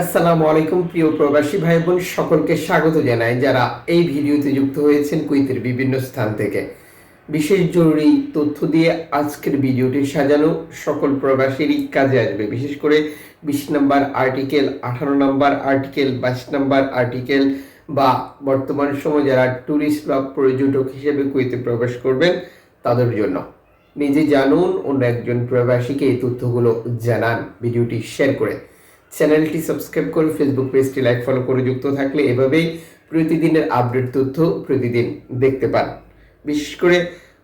আসসালামু আলাইকুম, প্রিয় প্রবাসী ভাই বোন সকলকে স্বাগত জানাই যারা এই ভিডিওতে যুক্ত হয়েছেন কুইতের বিভিন্ন স্থান থেকে। বিশেষ জরুরি তথ্য দিয়ে আজকের ভিডিওটি সাজানো সকল প্রবাসীরই কাজে আসবে। বিশেষ করে বিশ নম্বর আর্টিকেল, আঠারো নম্বর আর্টিকেল, বাইশ নম্বর আর্টিকেল বা বর্তমান সময় যারা ট্যুরিস্ট বা পর্যটক হিসেবে কুইতে প্রবেশ করবেন, তাদের জন্য। নিজে জানুন, অন্য একজন প্রবাসীকে এই তথ্যগুলো জানান, ভিডিওটি শেয়ার করে। চ্যানেলটি সাবস্ক্রাইব করে ফেসবুক পেজটি লাইক ফলো করে যুক্ত থাকলে এভাবেই প্রতিদিনের আপডেট তথ্য প্রতিদিন দেখতে পান। বিশেষ করে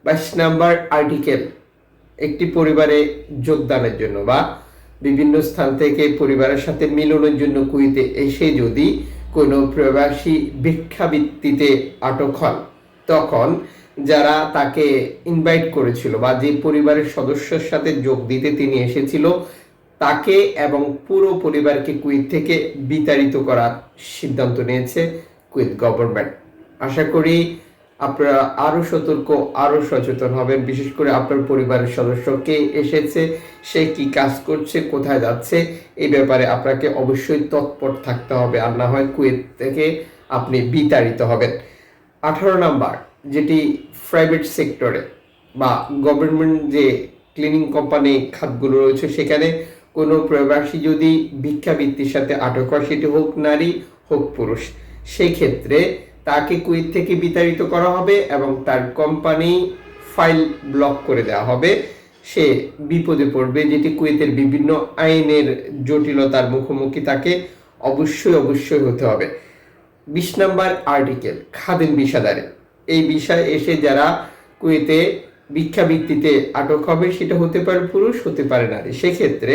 বাইশ নাম্বার আর্টিকেল একটি পরিবারে যোগদানের জন্য বা বিভিন্ন স্থান থেকে পরিবারের সাথে মিলনের জন্য কুইতে এসে যদি কোনো প্রবাসী ভিক্ষাবৃত্তিতে আটক হন, তখন যারা তাকে ইনভাইট করেছিল বা যে পরিবারের সদস্যের সাথে যোগ দিতে তিনি এসেছিল তাকে এবং পুরো পরিবারকে কুইত থেকে বিতাড়িত করার সিদ্ধান্ত নিয়েছে কুইত গভর্নমেন্ট। আশা করি আপনারা আরও সতর্ক আরও সচেতন হবেন। বিশেষ করে আপনার পরিবারের সদস্য কে এসেছে, সে কি কাজ করছে, কোথায় যাচ্ছে, এই ব্যাপারে আপনাকে অবশ্যই তৎপর থাকতে হবে। আর না হয় কুয়েত থেকে আপনি বিতাড়িত হবেন। আঠারো নাম্বার, যেটি প্রাইভেট সেক্টরে বা গভর্নমেন্ট যে ক্লিনিং কোম্পানি খাতগুলো রয়েছে সেখানে কোনো প্রবাসী যদি ভিক্ষাবৃত্তির সাথে আটক হয়, সেটি হোক নারী, হোক পুরুষ সেই ক্ষেত্রে তাকে কুইত থেকে বিতাড়িত করা হবে এবং তার কোম্পানি ফাইল ব্লক করে দেওয়া হবে। সে বিপদে পড়বে, যেটি কুয়েতের বিভিন্ন আইনের জটিলতার মুখোমুখি তাকে অবশ্যই অবশ্যই হতে হবে। বিশ নাম্বার আর্টিকেল, খাদেম বিষাদারে। এই বিষয়ে এসে যারা কুয়েতে ভিক্ষাবৃত্তিতে আটক হবে, সেটা হতে পারে পুরুষ, হতে পারে নারী। সেক্ষেত্রে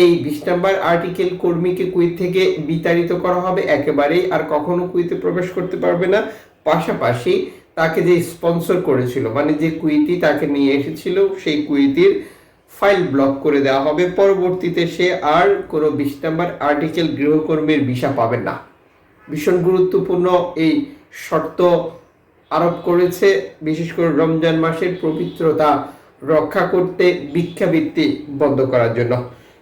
এই বিশ নাম্বার আর্টিকেল কর্মীকে কুইত থেকে বিতাড়িত করা হবে একেবারেই, আর কখনো কুইতে প্রবেশ করতে পারবে না। পাশাপাশি তাকে যে স্পন্সর করেছিল মানে যে কুইতি তাকে নিয়ে এসেছিল, সেই কুইতির ফাইল ব্লক করে দেওয়া হবে। পরবর্তীতে সে আর কোনো বিশ নাম্বার আর্টিকেল গৃহকর্মীর ভিসা পাবে না। ভীষণ গুরুত্বপূর্ণ এই শর্ত আরোপ করেছে, বিশেষ করে রমজান মাসের পবিত্রতা রক্ষা করতে ভিক্ষাবৃত্তি বন্ধ করার জন্য।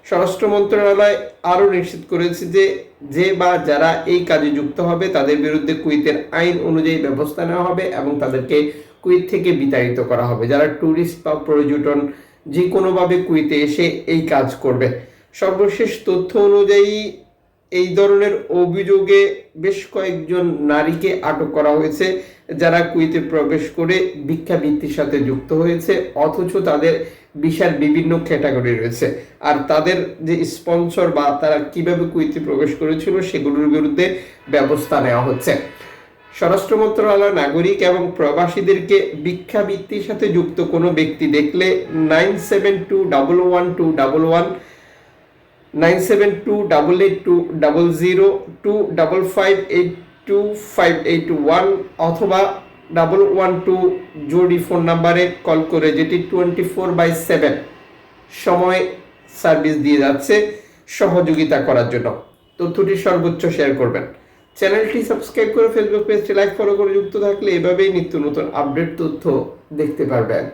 স্বরাষ্ট্র মন্ত্রণালয় আরও নিশ্চিত করেছে যে যে বা যারা এই কাজে যুক্ত হবে, তাদের বিরুদ্ধে কুইতের আইন অনুযায়ী ব্যবস্থা নেওয়া হবে এবং তাদেরকে কুইত থেকে বিতাড়িত করা হবে। যারা ট্যুরিস্ট বা পর্যটন যে কোনোভাবে কুইতে এসে এই কাজ করবে। সর্বশেষ তথ্য অনুযায়ী এই ধরনের অভিযোগে বেশ কয়েকজন নারীকে আটক করা হয়েছে, যারা কুইতে প্রবেশ করে ভিক্ষাবৃত্তির সাথে যুক্ত হয়েছে, অথচ তাদের বিশাল বিভিন্ন ক্যাটাগরি রয়েছে। আর তাদের যে স্পন্সর বা তারা কীভাবে কুইতে প্রবেশ করেছিল, সেগুলোর বিরুদ্ধে ব্যবস্থা নেওয়া হচ্ছে। স্বরাষ্ট্র মন্ত্রণালয় নাগরিক এবং প্রবাসীদেরকে ভিক্ষাবৃত্তির সাথে যুক্ত কোনো ব্যক্তি দেখলে nine seven two double one two double one nine seven two double eight two double zero two double five eight two five eight one অথবা ডাবল ওয়ান টু জোডি ফোন নাম্বারে কল করে যেটি টোয়েন্টি ফোর বাই সেভেন সময় service দিয়ে যাচ্ছে সহযোগিতা করার জন্য। তথ্যটি সর্বোচ্চ শেয়ার করবেন। চ্যানেলটি সাবস্ক্রাইব করে ফেসবুক পেজটি লাইক, ফলো করে যুক্ত থাকলে এভাবেই নিত্য নতুন আপডেট তথ্য দেখতে পারবেন।